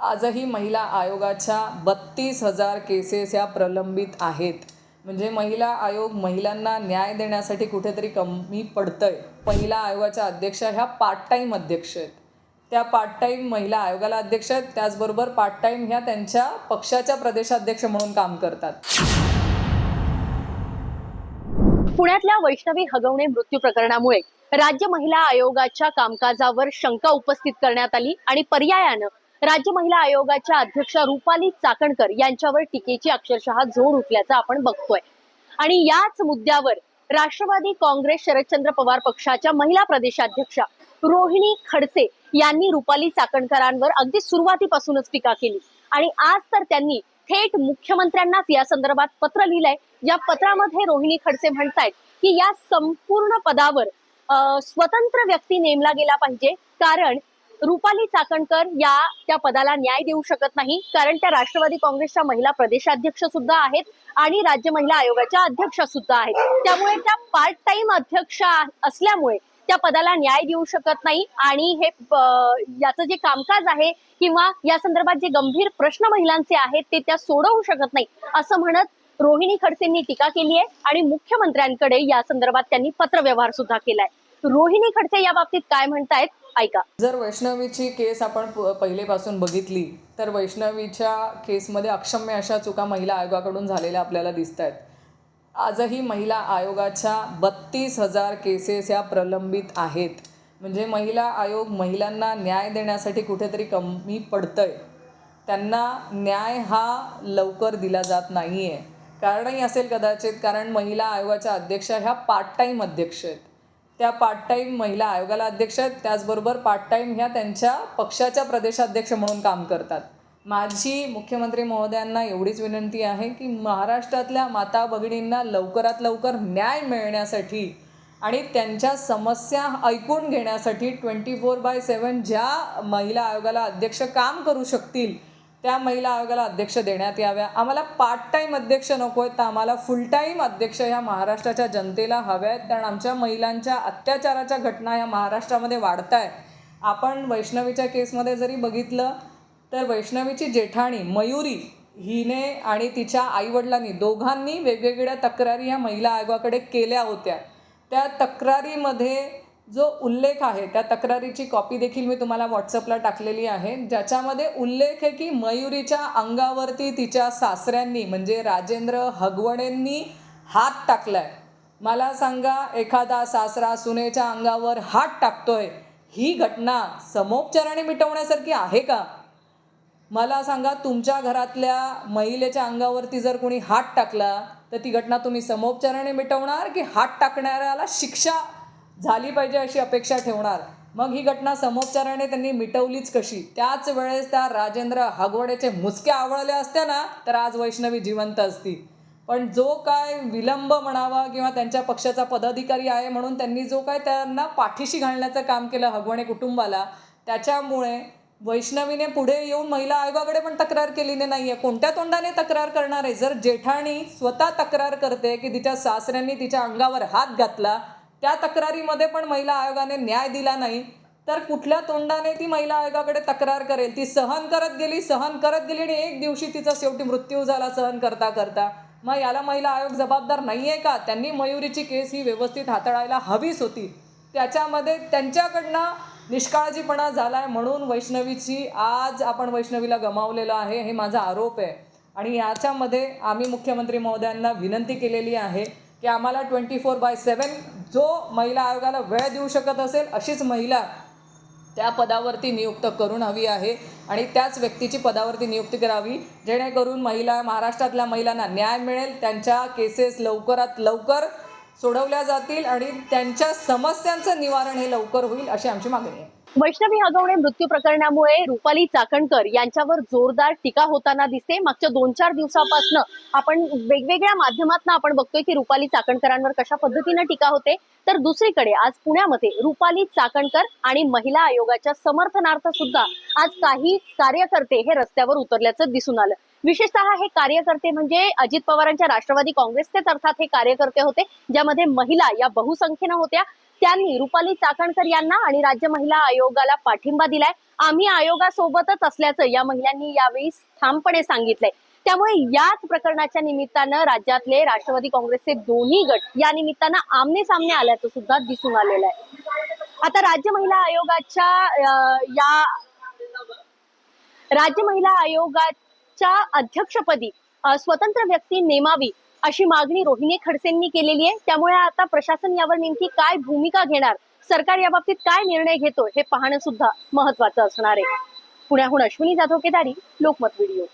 आजही महिला आयोगाच्या बत्तीस हजार केसेस या प्रलंबित आहेत. म्हणजे महिला आयोग महिलांना न्याय देण्यासाठी कुठेतरी कमी पडतंय. महिला आयोगाच्या अध्यक्षा ह्या पार्ट टाईम अध्यक्ष आहेत. त्या पार्ट टाईम महिला आयोगाला अध्यक्ष आहेत. त्याचबरोबर पार्ट टाईम ह्या त्यांच्या पक्षाच्या प्रदेशाध्यक्ष म्हणून काम करतात. पुण्यातल्या वैष्णवी हगवणे मृत्यू प्रकरणामुळे राज्य महिला आयोगाच्या कामकाजावर शंका उपस्थित करण्यात आली आणि पर्यायानं राज्य महिला आयोगाच्या अध्यक्षा रुपाली चाकणकर यांच्यावर टीकेची अक्षरशः जोर उठल्याचं आपण बघतोय. आणि याच मुद्द्यावर राष्ट्रवादी काँग्रेस शरदचंद्र पवार पक्षाच्या महिला प्रदेशाध्यक्षा रोहिणी खडसे यांनी रुपाली चाकणकरांवर अगदी सुरुवातीपासूनच टीका केली. आणि आज तर त्यांनी थेट मुख्यमंत्र्यांनाच या संदर्भात पत्र लिहिलंय. या पत्रामध्ये रोहिणी खडसे म्हणतायत की या संपूर्ण पदावर स्वतंत्र व्यक्ती नेमला गेला पाहिजे. कारण रुपाली चाकणकर या त्या पदाला न्याय देऊ शकत नाही कारण त्या राष्ट्रवादी काँग्रेसच्या महिला प्रदेशाध्यक्ष सुद्धा आहेत आणि राज्य महिला आयोगाच्या अध्यक्षा सुद्धा आहेत. त्यामुळे त्या पार्ट टाइम अध्यक्ष असल्यामुळे त्या पदाला न्याय देऊ शकत नाही आणि हे याचं जे कामकाज आहे किंवा या संदर्भात जे गंभीर प्रश्न महिलांचे आहेत ते त्या सोडवू शकत नाही असं म्हणत रोहिणी खडसेंनी टीका केली आहे आणि मुख्यमंत्र्यांकडे या संदर्भात त्यांनी पत्रव्यवहार सुद्धा केलाय. रोहिणी खडसे या बाबतीत काय म्हणतायत? ऐका. जर वैष्णवीची केस आपण पहिलेपासून बघितली तर वैष्णवीच्या केसमध्ये अक्षम्य अशा चुका महिला आयोगाकडून झालेल्या आपल्याला दिसत आहेत आजही महिला आयोगाच्या बत्तीस हजार केसेस ह्या प्रलंबित आहेत. म्हणजे महिला आयोग महिलांना न्याय देण्यासाठी कुठेतरी कमी पडतंय. त्यांना न्याय हा लवकर दिला जात नाही आहे कारणही असेल कदाचित कारण महिला आयोगाच्या अध्यक्षा ह्या पार्ट टाईम अध्यक्ष आहेत. त्या पार्ट टाईम महिला आयोगाला अध्यक्ष आहेत. त्याचबरोबर पार्ट टाईम ह्या त्यांच्या पक्षाच्या प्रदेशाध्यक्ष म्हणून काम करतात. माझी मुख्यमंत्री महोदयांना एवढीच विनंती आहे की महाराष्ट्रातल्या माता भगिनींना लवकरात लवकर न्याय मिळण्यासाठी आणि त्यांच्या समस्या ऐकून घेण्यासाठी ट्वेंटी फोर बाय सेवन ज्या महिला आयोगाला अध्यक्ष काम करू शकतील त्या महिला आयोगाला अध्यक्ष देण्यात याव्या. आम्हाला पार्ट टाईम अध्यक्ष नको आहेत तर आम्हाला फुल टाईम अध्यक्ष ह्या महाराष्ट्राच्या जनतेला हव्या आहेत कारण आमच्या महिलांच्या अत्याचाराच्या घटना ह्या महाराष्ट्रामध्ये वाढत आहे आपण वैष्णवीच्या केसमध्ये जरी बघितलं तर वैष्णवीची जेठाणी मयुरी हिने आणि तिच्या आईवडिलांनी दोघांनी वेगवेगळ्या तक्रारी ह्या महिला आयोगाकडे केल्या होत्या. त्या तक्रारीमध्ये जो उल्लेख आहे त्या तक्रारीची कॉपी देखील मी तुम्हाला व्हॉट्सअपला टाकलेली आहे. ज्याच्यामध्ये उल्लेख आहे की मयुरीच्या अंगावरती तिच्या सासऱ्यांनी म्हणजे राजेंद्र हगवणेंनी हात टाकलाय. मला सांगा एखादा सासरा सुनेच्या अंगावर हात टाकतोय ही घटना समोपचाराने मिटवण्यासारखी आहे का? मला सांगा तुमच्या घरातल्या महिलेच्या अंगावरती जर कोणी हात टाकला तर ती घटना तुम्ही समोपचाराने मिटवणार की हात टाकणाऱ्याला शिक्षा झाली पाहिजे अशी अपेक्षा ठेवणार. मग ही घटना समोपचाराने त्यांनी मिटवलीच कशी? त्याच वेळेस त्या राजेंद्र हागवडेचे मुसक्या आवळल्या असत्या ना तर आज वैष्णवी जिवंत असती. पण जो काय विलंब म्हणावा किंवा त्यांच्या पक्षाचा पदाधिकारी आहे म्हणून त्यांनी जो काय त्यांना पाठीशी घालण्याचं काम केलं हगवणे कुटुंबाला त्याच्यामुळे वैष्णवीने पुढे येऊन महिला आयोगाकडे पण तक्रार केलेली नाही आहे कोणत्या तोंडाने तक्रार करणार आहे? जर जेठाणी स्वतः तक्रार करते की तिच्या सासऱ्यांनी तिच्या अंगावर हात घातला त्या तक्रारीमध्ये पण महिला आयोगाने न्याय दिला नाही. तर कुठल्या तोंडाने ती महिला आयोगाकडे तक्रार करेल? ती सहन करत गेली सहन करत गेली आणि एक दिवशी तिचा शेवटी मृत्यू झाला सहन करता करता. मग याला महिला आयोग जबाबदार नाही आहे का? त्यांनी मयुरीची केस ही व्यवस्थित हाताळायला हवीच होती. त्याच्यामध्ये त्यांच्याकडनं निष्काळजीपणा झाला आहे म्हणून वैष्णवीची आज आपण वैष्णवीला गमावलेलं आहे हे माझा आरोप आहे. आणि याच्यामध्ये आम्ही मुख्यमंत्री महोदयांना विनंती केलेली आहे की आम्हाला ट्वेंटी फोर बाय सेवन जो महिला आयोगाला वेळ देऊ शकत असेल अशीच महिला त्या पदावरती नियुक्त करून हवी आहे. आणि त्याच व्यक्तीची पदावरती नियुक्ती करावी जेणेकरून महिला महाराष्ट्रातल्या महिलांना न्याय मिळेल त्यांच्या केसेस लवकरात लवकर सोडवल्या जातील आणि त्यांच्या समस्यांचं निवारण हे लवकर होईल अशी आमची मागणी आहे. वैष्णवी हगवणे मृत्यू प्रकरणामुळे रुपाली चाकणकर यांच्यावर जोरदार टीका होताना दिसते. मागच्या दोन चार दिवसापासून आपण वेगवेगळ्या माध्यमातून आपण बघतोय की रुपाली चाकणकरांवर कशा पद्धतीनं टीका होते. तर दुसरीकडे आज पुण्यामध्ये रुपाली चाकणकर आणि महिला आयोगाच्या समर्थनार्थ सुद्धा आज काही कार्यकर्ते हे रस्त्यावर उतरल्याचं दिसून आलं. विशेषतः हे कार्यकर्ते म्हणजे अजित पवारांच्या राष्ट्रवादी काँग्रेसचे अर्थात हे कार्यकर्ते होते ज्यामध्ये महिला या बहुसंख्येनं होत्या. त्यांनी रुपाली चाकणकर यांना आणि राज्य महिला आयोगाला पाठिंबा दिलाय. आम्ही आयोगासोबतच असल्याचं या महिलांनी यावेळी ठामपणे सांगितलंय. त्यामुळे याच प्रकरणाच्या निमित्तानं राज्यातले राष्ट्रवादी काँग्रेसचे दोन्ही गट या निमित्तानं आमने सामने आल्याचं सुद्धा दिसून आलेलं आहे. आता राज्य महिला आयोगाच्या अं, या राज्य महिला आयोगाच्या अध्यक्षपदी स्वतंत्र व्यक्ती नेमावी अशी मागणी रोहिणी खडसेंनी केलेली आहे. त्यामुळे आता प्रशासन यावर नेमकी काय भूमिका घेणार? सरकार याबाबतीत काय निर्णय घेतो? हे पाहणं सुद्धा महत्वाचं असणार आहे. पुण्याहून अश्विनी जाधव केदारी लोकमत व्हिडिओ.